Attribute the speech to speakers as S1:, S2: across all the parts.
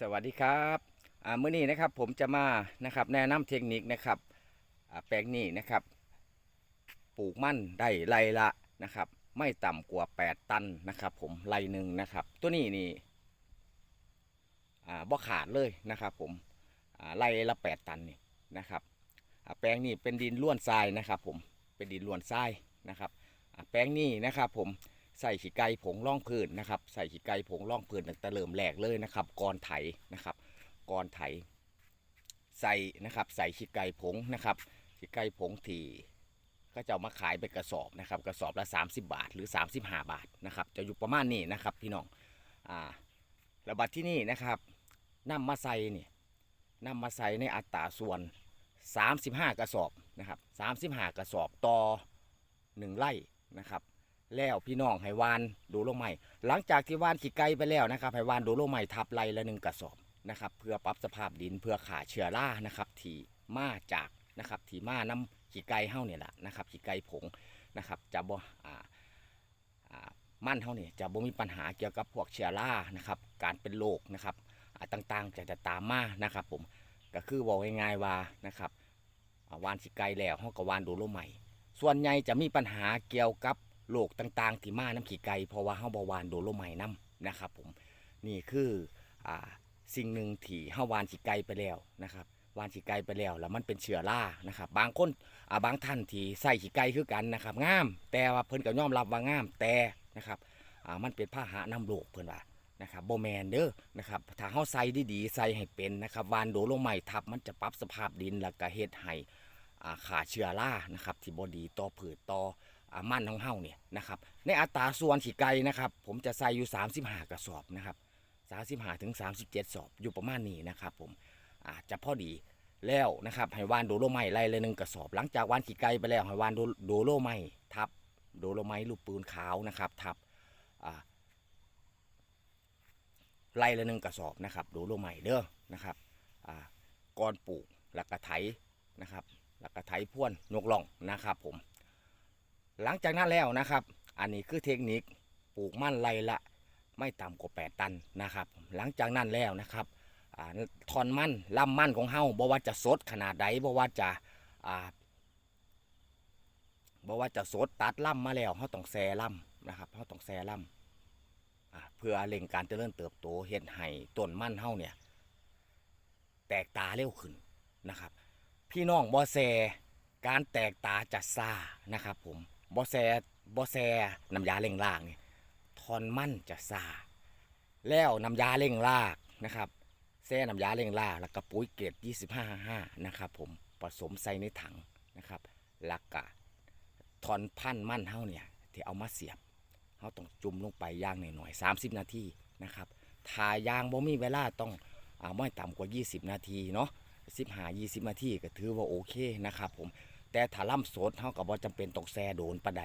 S1: สวัสดีครับอ่ามื้อนี้นะครับผมจะมานะครับแนะนำเทคนิคนะครับแปลงนี้นะครับปลูกมั่นได้ไรละนะครับ ไม่ต่ำกว่า 8 ตันนะครับ ผมไรหนึ่งนะครับ ตัวนี้นี่อ่าบ่ขาดเลยนะครับผมไรละ 8 ตันนี่นะครับแปลงนี้เป็นดินล้วนทรายนะครับ ผมเป็นดินล้วนทรายนะครับแปลงนี้นะครับ ผม ใส่ขี้ไก่ผงร่องพื้นนะครับ ใส่ขี้ไก่ผงร่องพื้นตั้งแต่เริ่มแรกเลยนะครับก่อนไถนะครับก่อนไถ ใส่นะครับ ใส่ขี้ไก่ผงนะครับขี้ไก่ผงที่ก็จะามาขายเป็นกระสอบนะครับ กระสอบละ 30 บาท หรือ 35 บาทนะครับ จะอยู่ประมาณนี้นะครับพี่น้องอ่าระบัดที่นี่นะครับนำมาใส่นี่นำมาใส่ในอัตราส่วน 35 กระสอบนะครับ35 กระสอบต่อ 1 ไร่นะครับ แล้วพี่น้องให้วานดูลงใหม่ หลังจากที่วานขี้ไก่ไปแล้วนะครับให้วานดูลงใหม่ทับไรละหนึ่งกระสอบนะครับเพื่อปรับสภาพดินเพื่อขาเชื้อรานะครับที่มาจากนะครับที่มาน้ำขี้ไก่เฮาเนี่ยแหละนะครับขี้ไก่ผงนะครับจะบ่อ่าอ่ามั่นเฮานี่จะบ่มีปัญหาเกี่ยวกับพวกเชื้อรานะครับการเป็นโรคนะครับอ่าต่างๆจะจะตามมานะครับผมก็คือบอกง่ายๆว่านะครับวานขี้ไก่แล้วเฮาก็วานดูลงใหม่ ส่วนใหญ่จะมีปัญหาเกี่ยวกับ โรคต่างๆ ที่มาน้ำขี้ไก่เพราะว่าเฮาบาวานโดโลไมน้ำนะครับผมนี่คืออ่าสิ่งหนึ่งที่เฮาวานขี้ไก่ไปแล้วนะครับวานขี้ไก่ไปแล้วแล้วมันเป็นเชื้อรานะครับ บางคนอ่าบางท่านที่ใส่ขี้ไก่คือกันนะครับงาม แต่ว่าเพิ่นก็ยอมรับว่างามแต่นะครับอ่ามันเป็นพาหะนำโรคเพิ่นว่านะครับโบแมนเด้อนะครับถ้าเฮาใส่ดีๆใส่ให้เป็นนะครับวานโดโลไมทับมันจะปรับสภาพดินแล้วก็เฮ็ดให้อ่าขาเชื้อรานะครับที่บดีต่อผืชต่อ มันของเฮาเนี่ยนะครับในอัตราส่วนขี้ไก่นะครับ ผมจะใส่อยู่ 35 กระสอบนะครับ35ถึง37 สอบอยู่ประมาณนี้นะครับผมอาจจะพอดีแล้วนะครับให้วานโดโลไม้ไล่เลยหนึ่งกระสอบ หลังจากวานขี้ไก่ไปแล้วให้วานโดโดโลไม้ทับโดโลไม้ลูกปืนขาวนะครับทับไล่ละหนึ่งกระสอบนะครับโดโลไม้เด้อนะครับก่อนปลูกแล้วก็ไถนะครับแล้วก็ไถพ่วนยกล่องนะครับผม หลังจากนั้นแล้วนะครับ อันนี้คือเทคนิคปลูกมั่นไรละ ไม่ต่ำกว่า 8 ตันนะครับ หลังจากนั้นแล้วนะครับอทอนมั่นลำมั่นของเฮาบ่ว่าจะสดขนาดใดบ่ว่าจะอ่าบ่ว่าจะสดตัดล่ำมาแล้วเฮาต้องแซ่ล่ำนะครับเฮาต้องแซ่ล่ำเพื่อเร่งการเจริญเติบโตเฮ็ดให้ต้นมั่นเฮาเนี่ยแตกตาเร็วขึ้นนะครับ พี่น้องบอแซการแตกตาจะซ่านะครับผม บอแซบอแซน้ำยาเล่งลากนี่ทอนมั่นจะซาแล้วน้ำยาเล่งลากนะครับแซ่น้ำยาเล่งลากแล้วก็ปุ๋ยเกรด2555นะครับผมผสมใส่ในถังนะครับล้วก็ทอนพันมั่นเฮาเนี่ยที่เอามาเสียบเฮาต้องจุ่มลงไปย่างหน่อยๆ30 นาทีนะครับทายางบ่มีเวลาต้องอ่าไม่ต่ำกว่า 20 นาทีเนาะสิบหายี่สิบนาทีก็ถือว่าโอเคนะครับผม แต่ถ้าล่ำสดเท่ากับว่าจำเป็นต้องแซ่โดนปะได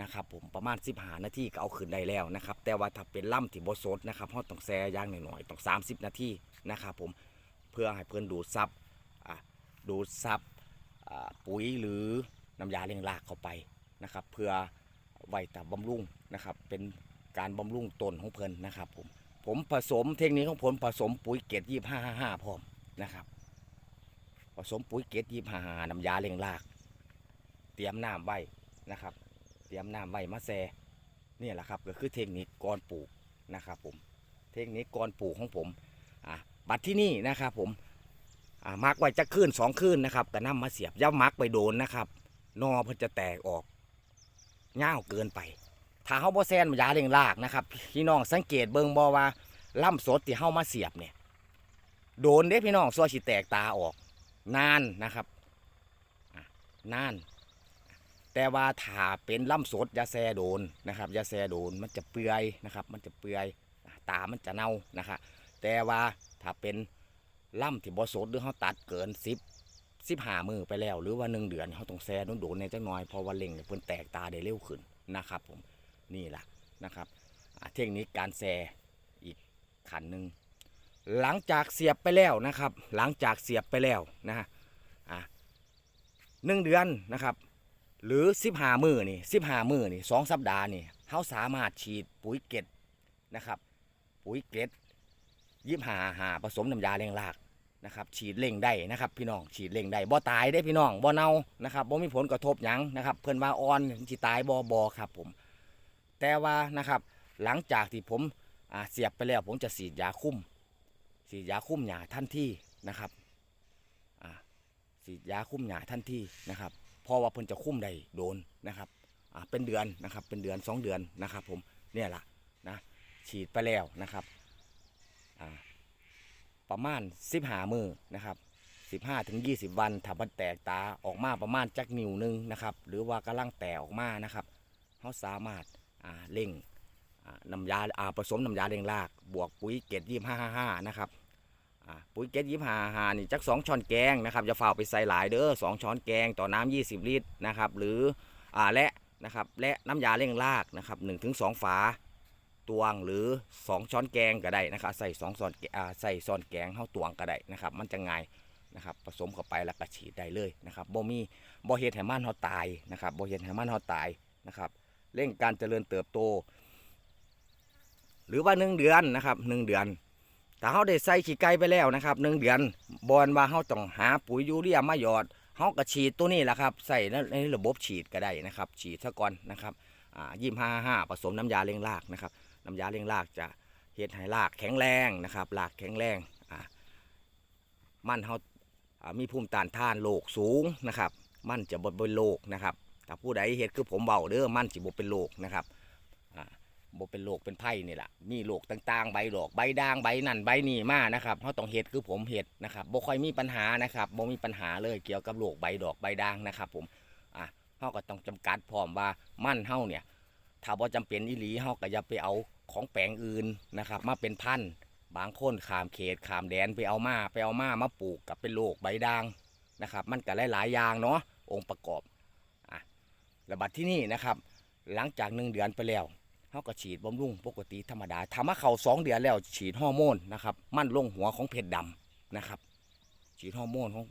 S1: นะครับผมประมาณสิบหานาทีก็เอาขึ้นได้แล้วนะครับแต่ว่าถ้าเป็นล่ำที่บสดนะครับเราต้องแซ่ย่างหน่อยๆต้องสามสิบนาทีนะครับผมเพื่อให้เพื่อนดูดซับดูดซับปุ๋ยหรือน้ำยาเลี้ยงรากเข้าไปนะครับ เพื่อไว้แต่บำรุงนะครับ เป็นการบำรุงต้นของเพื่อนนะครับผมผมผสมเทคนิคของผมผสมปุ๋ยเกรดยี่ห้าห้าห้าพร้อมนะครับ ผสมปุ๋ยเกตยี่ห้าน้ำยาเลี้ยงราก เตรียมน้ำไว้นะครับ เตรียมน้ำไว้มาแซ่นี่แหละครับก็คือเทคนิคก่อนปลูกนะครับผมเทคนิคก่อนปลูกของผมอะบัดที่นี่นะครับผมอ่ามักไว้จะคืนสองคืนนะครับก็นำมาเสียบย่ามักไปโดนนะครับนอเพิ่นจะแตกออกเง่าวเกินไป ถ้าเฮาบ่แซนน้ำยาเลี้ยงรากนะครับพี่น้องสังเกตเบิ่งบ่ว่าล่ำสดที่เฮามาเสียบเนี่ยโดนเด้พี่น้องซัวสิแตกตาออกนานนะครับนาน แต่ว่าถ้าเป็นล่ำสดยาแซโดนนะครับยาแซโดนมันจะเปื่อยนะครับ มันจะเปื่อยตามันจะเน่านะครับแต่ว่าถ้าเป็นล่ำที่บสดหรือเขาตัดเกินสิบสิบหามือไปแล้ว หรือว่าหนึ่งเดือนเขาต้องแซโดนโดนในจังน้อยพราะว่าเล็งเนี่ยเพิ่นแตกตาได้เร็วขึ้นนะครับ ผมนี่แหละนะครับเทคนิคการแซอีกขันหนึ่งหลังจากเสียบไปแล้วนะครับ หลังจากเสียบไปแล้วนะฮะหนึ่งเดือนนะครับ หรือสิบหามือนี่สิบหามือนี่สองสัปดาห์นี่เขาสามารถฉีดปุ๋ยเกล็ดนะครับ ปุ๋ยเกล็ดยิบหาหาผสมน้ำยาเร่งรากนะครับฉีดเร่งได้นะครับ พี่น้องฉีดเร่งได้บ่ตายได้พี่น้องบ่เน่านะครับบ่มีผลกระทบหยังนะครับ เพิ่นว่าอ่อนสิตายบ่บ่ครับผม แต่ว่านะครับ หลังจากที่ผมเสียบไปแล้ว ผมจะฉีดยาคุ้มฉีดยาคุ้มหญ้าทันที่นะครับฉีดยาคุ้มหญ้าทันที่นะครับ พราะว่าเพิ่นจะคุ้มได้โดนนะครับอ่าเป็นเดือนนะครับเป็นเดือนสองเดือนนะครับ ผมเนี่ยล่ะนะฉีดไปแล้วนะครับอ่าประมาณสิบหามือนะครับสิบห้าถึงยี่สิบวันถ้ามันแตกตาออกมาประมาณจักนิ้วนึงนะครับ หรือว่ากำลังแตกออกมานะครับเขาสามารถอ่าเร่งน้ำยาอ่าผสมน้ำยาเร่งราก บวกปุ๋ยเกตยี่ห้าห้านะครับ ปุ๋ยเกตยี่ห้าหานี่จักสองช้อนแกงนะครับจะฝ่าไปใส่หลายเด้อสองช้อนแกงต่อน้ำยี่สิบลิตรนะครับหรืออ่าและนะครับและน้ำยาเร่งรากนะครับหนึ่งถึงสองฝาตวงหรือสองช้อนแกงก็ได้นะครับใส่สองช้อนแกอ่าใส่ช้อนแกงเข้าตวงก็ได้นะครับ มันจะง่ายนะครับผสมเข้าไปแล้วก็ฉีดได้เลยนะครับบ่มีบ่เฮ็ดให้มันเฮาตายนะครับบ่เฮ็ดให้มันเฮาตายนะครับเร่งการเจริญเติบโต หรือว่าหนึ่งเดือนนะครับหนึ่งเดือน ถ้าเขาได้ใส่ขี้ไก่ไปแล้วนะครับหนึ่งเดือนบอนว่าเขาต้องหาปุ๋ยยูเรียมาหยอดเขาก็ฉีดตัวนี้แหละครับใส่ในระบบฉีดก็ได้นะครับ ฉีดซะก่อนนะครับอ่ายี่ห้าห้าผสมน้ำยาเลี้ยงรากนะครับน้ำยาเลี้ยงรากจะเฮ็ดให้รากแข็งแรงนะครับรากแข็งแรงอ่ามันเขาอ่ามีภูมิต้านทานโรคสูงนะครับ มันจะบ่เป็นโรคนะครับถ้าผู้ใดเฮ็ดคือผมเบาเด้อมันสิบ่เป็นโรคนะครับ บ่เป็นโรคเป็นไผ่นี่แหละมีโรคต่างๆ ใบดอกใบด่างใบนั่นใบนี่มานะครับเฮาต้องเฮ็ดคือผมเฮ็ดนะครับบ่ค่อยมีปัญหานะครับบ่มีปัญหาเลยเกี่ยวกับโรคใบดอกใบด่างนะครับ ผมอะเฮาก็ต้องจำกัดพร้อมว่ามันเฮาเนี่ยถ้าบ่จำเป็นอีหลีเฮาก็อย่าไปเอาของแปลงอื่นนะครับ มาเป็นพันธุ์บางคนขามเขตขามแดนไปเอามาไปเอามามาปลูกกับเป็นโรคใบด่างนะครับ มันก็หลายๆอย่างเนาะองค์ประกอบอะระบาดที่นี่นะครับ หลังจากหนึ่งเดือนไปแล้ว เขาก็ฉีดบำรุงปกติธรรมดาทำมาเขาสองเดือนแล้ว ฉีดฮอร์โมนนะครับ มั่นลงหัวของเพชรดำนะครับ ฉีดฮอร์โมนของ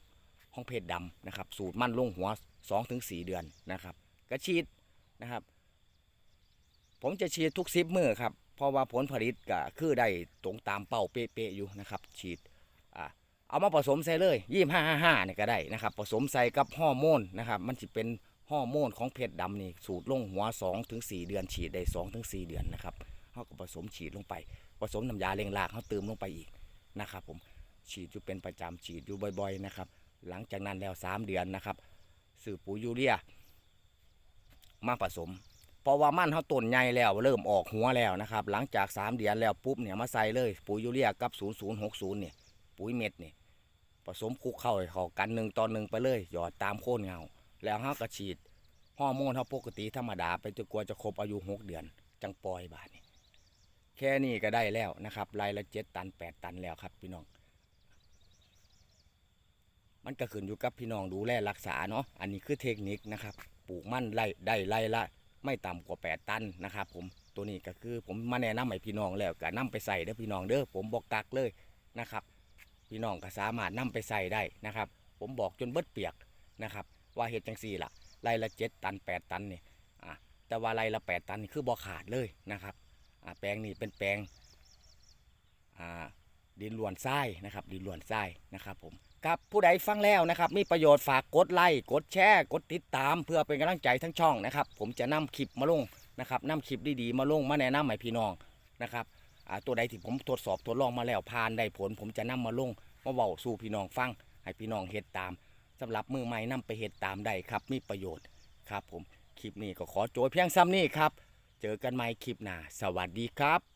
S1: ของเพชรดำนะครับ สูตรมั่นลงหัวสองถึงสี่เดือนนะครับ ก็ฉีดนะครับ ผมจะฉีดทุกซิปมือครับ เพราะว่าผลผลิตก็คือได้ตรงตามเป้าเป๊ะๆอยู่นะครับ ฉีดอ่าเอามาผสมใส่เลยยี่ห้าห้าห้าเนี่ยก็ได้นะครับ ผสมใส่กับฮอร์โมนนะครับ มันจะเป็น ฮอร์โมนของเพชรดำนี่สูตรลงหัว2ถึง4เดือนฉีดได้2ถึง4เดือนนะครับเขาก็ผสมฉีดลงไป ผสมน้ำยาเร่งรากเขาเติมลงไปอีกนะครับ ผมฉีดอยู่เป็นประจำฉีดอยู่บ่อย ๆนะครับ หลังจากนั้นแล้ว 3 เดือนนะครับสืบปุ๋ยยูเรียมาผสมเพราะว่ามันเขาต้นใหญ่แล้วเริ่มออกหัวแล้วนะครับ หลังจาก 3 เดือนแล้วปุ๊บเนี่ยมาใส่เลยปุ๋ยยูเรียกับ 0060เนี่ยปุ๋ยเม็ดเนี่ยผสมคลุกเข้าเข้ากันหนึ่งต่อหนึ่งไปเลยหยอดตามโค่นเงา แล้วเขาก็ฉีดฮอร์โมนเขาปกติธรรมดาไปจนกว่าจะครบอายุหกเดือน จังปล่อยบาทนี่แค่นี้ก็ได้แล้วนะครับรายละเจ็ดตันแปดตันแล้วครับ พี่น้อง มันก็ขึ้นอยู่กับพี่น้องดูแลรักษาเนาะอันนี้คือเทคนิคนะครับ ปลูกมันไล่ได้ไล่ละ ไม่ต่ำกว่าแปดตันนะครับผมตัวนี้ก็คือผมมาแนะนำให้พี่น้องแล้วก็นำไปใส่เด้อพี่น้องเด้อผมบอกกักเลยนะครับ พี่น้องก็สามารถนำไปใส่ได้นะครับ ผมบอกจนเบิดเปียกนะครับ ว่าเห็ดจังสี่ล่ะไรละเจ็ดตันแปดตันนี่อะแต่ว่าไรละแปดตันนี่คือบ่ขาดเลยนะครับอะแปลงนี้เป็นแปลงอ่าดินล้วนทรายนะครับ ดินล้วนทรายนะครับผมครับผู้ใดฟังแล้วนะครับ มีประโยชน์ฝากกดไลค์กดแชร์กดติดตามเพื่อเป็นกำลังใจทั้งช่องนะครับ ผมจะนำคลิปมาลงนะครับนำคลิปดีๆมาลงมาแนะนำให้พี่น้องนะครับอ่าตัวใดที่ผมทดสอบทดลองมาแล้วผ่านได้ผล ผมจะนำมาลงมาเว้าสู่พี่น้องฟังให้พี่น้องเฮ็ดตาม สำหรับมือใหม่นำไปเห็ดตามได้ครับ มีประโยชน์ครับผมคลิปนี้ก็ขอโจทย์เพียงซ้ำนี้ครับ เจอกันใหม่คลิปหน้าสวัสดีครับ